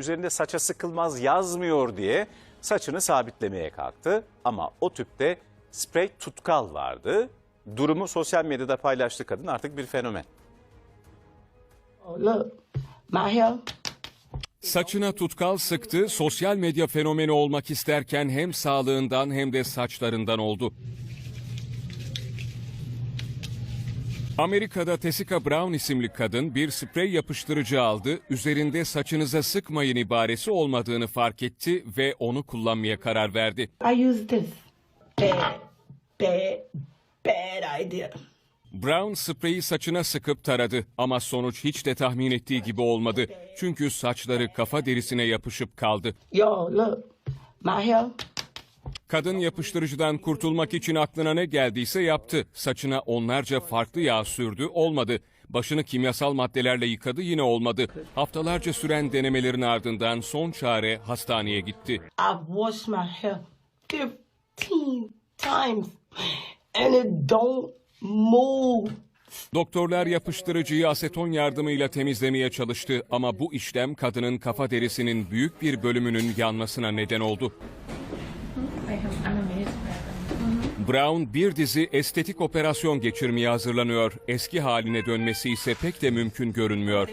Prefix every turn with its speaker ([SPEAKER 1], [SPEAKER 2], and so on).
[SPEAKER 1] üzerinde saça sıkılmaz yazmıyor diye saçını sabitlemeye kalktı. Ama o tüpte sprey tutkal vardı. Durumu sosyal medyada paylaştı kadın artık bir fenomen.
[SPEAKER 2] Look, my hair.
[SPEAKER 3] Saçına tutkal sıktı, sosyal medya fenomeni olmak isterken hem sağlığından hem de saçlarından oldu. Amerika'da Tessica Brown isimli kadın bir sprey yapıştırıcı aldı, üzerinde saçınıza sıkmayın ibaresi olmadığını fark etti ve onu kullanmaya karar verdi.
[SPEAKER 2] I use this. Bad, bad, bad idea.
[SPEAKER 3] Brown spreyi saçına sıkıp taradı ama sonuç hiç de tahmin ettiği gibi olmadı. Çünkü saçları kafa derisine yapışıp kaldı.
[SPEAKER 2] Yo, look, my hair.
[SPEAKER 3] Kadın yapıştırıcıdan kurtulmak için aklına ne geldiyse yaptı. Saçına onlarca farklı yağ sürdü, olmadı. Başını kimyasal maddelerle yıkadı, yine olmadı. Haftalarca süren denemelerin ardından son çare hastaneye gitti.
[SPEAKER 2] I've washed my hair 15 times and it don't move.
[SPEAKER 3] Doktorlar yapıştırıcıyı aseton yardımıyla temizlemeye çalıştı ama bu işlem kadının kafa derisinin büyük bir bölümünün yanmasına neden oldu. Brown bir dizi estetik operasyon geçirmeye hazırlanıyor. Eski haline dönmesi ise pek de mümkün görünmüyor.